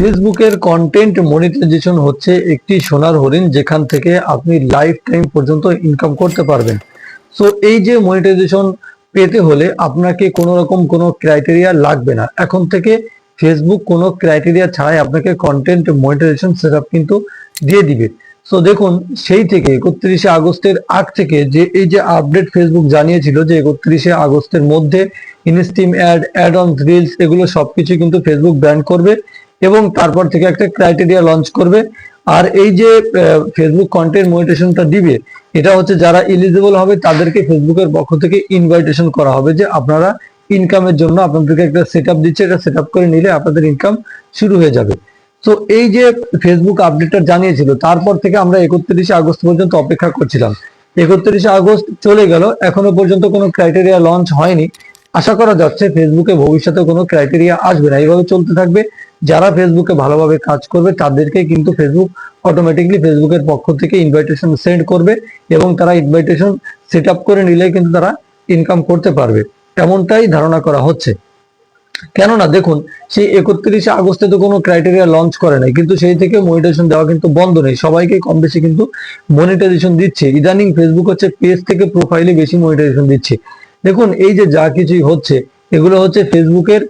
ফেসবুকের content monetization হচ্ছে একটি সোনার হরিণ যেখান থেকে আপনি লাইফ টাইম পর্যন্ত ইনকাম করতে পারবেন। সো এই যে মনিটাইজেশন পেতে হলে আপনাকে কোনো রকম কোনো ক্রাইটেরিয়া লাগবে না। এখন থেকে ফেসবুক কোনো ক্রাইটেরিয়া ছাড়াই আপনাকে কন্টেন্ট মনিটাইজেশন সেটআপ কিন্তু দিয়ে দিবে। সো দেখুন, সেই থেকে একত্রিশে আগস্টের আগ থেকে যে এই যে আপডেট ফেসবুক জানিয়েছিল যে একত্রিশে আগস্টের মধ্যে ইনস্টিম অ্যাড অ্যাড অন রিলস এগুলো সবকিছু কিন্তু ফেসবুক ব্যান করবে। এবং তারপর থেকে একটা ক্রাইটেরিয়া লঞ্চ করবে। আর এই যে ফেসবুক কন্টেন্ট মনিটেশনটা দিবে, এটা হচ্ছে যারা এলিজিবল হবে, তাদেরকে ফেসবুকের পক্ষ থেকে ইনভাইটেশন করা হবে যে আপনারা ইনকামের জন্য আপনাদেরকে একটা সেট দিচ্ছে, এটা সেট করে নিলে আপনাদের ইনকাম শুরু হয়ে যাবে। তো এই যে ফেসবুক আপডেটটা জানিয়েছিল, তারপর থেকে আমরা একত্রিশে আগস্ট পর্যন্ত অপেক্ষা করছিলাম। একত্রিশে আগস্ট চলে গেল, এখনও পর্যন্ত কোনো ক্রাইটেরিয়া লঞ্চ হয়নি। আশা করা যাচ্ছে ফেসবুকে ভবিষ্যতে কোনো ক্রাইটেরিয়া আসবে না। এইভাবে চলতে থাকবে। যারা ফেসবুকে ভালোভাবে কাজ করবে তাদেরকে কিন্তু ফেসবুক অটোমেটিকলি ফেসবুকের পক্ষ থেকে ইনভাইটেশন সেন্ড করবে এবং তারা ইনভাইটেশন সেট আপ করে নিলে কিন্তু তারা ইনকাম করতে পারবে। এমনটাই ধারণা করা হচ্ছে। কেননা দেখুন, সেই একত্রিশে আগস্টে তো কোনো ক্রাইটেরিয়া লঞ্চ করে নাই, কিন্তু সেই থেকে মনিটাইজেশন দেওয়া কিন্তু বন্ধ নেই। সবাইকে কম বেশি কিন্তু মনিটাইজেশন দিচ্ছে। ইদানিং ফেসবুক হচ্ছে পেজ থেকে প্রোফাইলে বেশি মনিটাইজেশন দিচ্ছে। দেখুন, এই যে যা কিছুই হচ্ছে, এগুলো হচ্ছে ফেসবুকের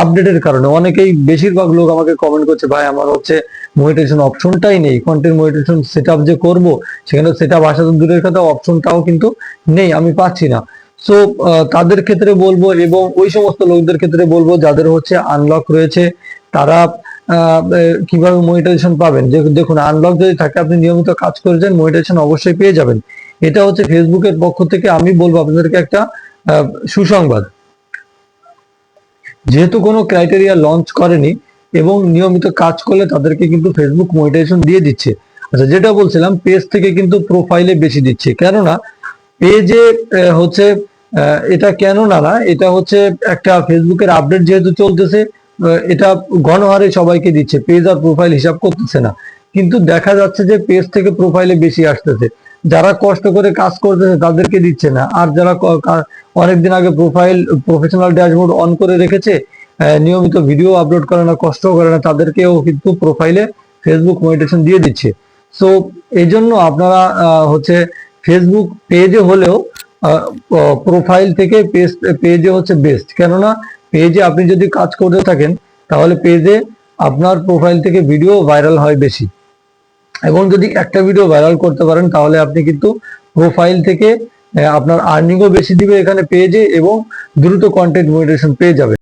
আপডেটের কারণে। অনেকেই বেশিরভাগ লোক আমাকে কমেন্ট করছে, ভাই, আমার হচ্ছে মনিটাইজেশন অপশনটাই নেই। কন্টেন্ট মনিটাইজেশন সেট যে করব, সেখানে সেট আপ আসা তো দূরের কথা অপশনটাও কিন্তু নেই, আমি পাচ্ছি না। সো তাদের ক্ষেত্রে বলব এবং ওই সমস্ত লোকদের ক্ষেত্রে বলব, যাদের হচ্ছে আনলক রয়েছে, তারা কীভাবে মনিটাইজেশন পাবেন? যে, দেখুন আনলক যদি থাকে, আপনি নিয়মিত কাজ করে যান মনিটাইজেশন অবশ্যই পেয়ে যাবেন। এটা হচ্ছে ফেসবুকের পক্ষ থেকে আমি বলব আপনাদেরকে একটা সুসংবাদ। যেহেতু কোনো ক্রাইটেরিয়া লঞ্চ করেনি এবং নিয়মিত কাজ করলে তাদেরকে কিন্তু ফেসবুক মনিটাইজেশন দিয়ে দিচ্ছে। আচ্ছা যেটা বলছিলাম পেজ থেকে কিন্তু প্রোফাইলে বেশি দিচ্ছে। কেননা পেজে হচ্ছে এটা কেন না না, এটা হচ্ছে একটা ফেসবুকের আপডেট যেহেতু চলতেছে এটা গণহারে সবাইকে দিচ্ছে পেজ আর প্রোফাইল হিসাব করতেছে না। কিন্তু দেখা যাচ্ছে যে পেজ থেকে প্রোফাইলে বেশি আসতেছে। যারা কষ্ট করে কাজ করতেছে তাদেরকে দিচ্ছে না। আর যারা অনেকদিন আগে প্রোফাইল প্রফেশনাল ড্যাশবোর্ড অন করে রেখেছে নিয়মিত ভিডিও আপলোড করে না, কষ্ট করে না, তাদেরকেও কিন্তু প্রোফাইলে ফেসবুক মনিটেশন দিয়ে দিচ্ছে। সো এই জন্য আপনারা হচ্ছে ফেসবুক পেজে হলেও প্রোফাইল থেকে পেজ পেজে হচ্ছে বেস্ট কেননা পেজে আপনি যদি কাজ করতে থাকেন, তাহলে পেজে আপনার প্রোফাইল থেকে ভিডিও ভাইরাল হয় বেশি। এবং যদি একটা ভিডিও ভাইরাল করতে পারেন, তাহলে আপনি কিন্তু প্রোফাইল থেকে আপনার আর্নিংও বেশি দিবে এখানে পেয়ে যে এবং দ্রুত কন্টেন্ট মনিটেশন পেয়ে যাবে।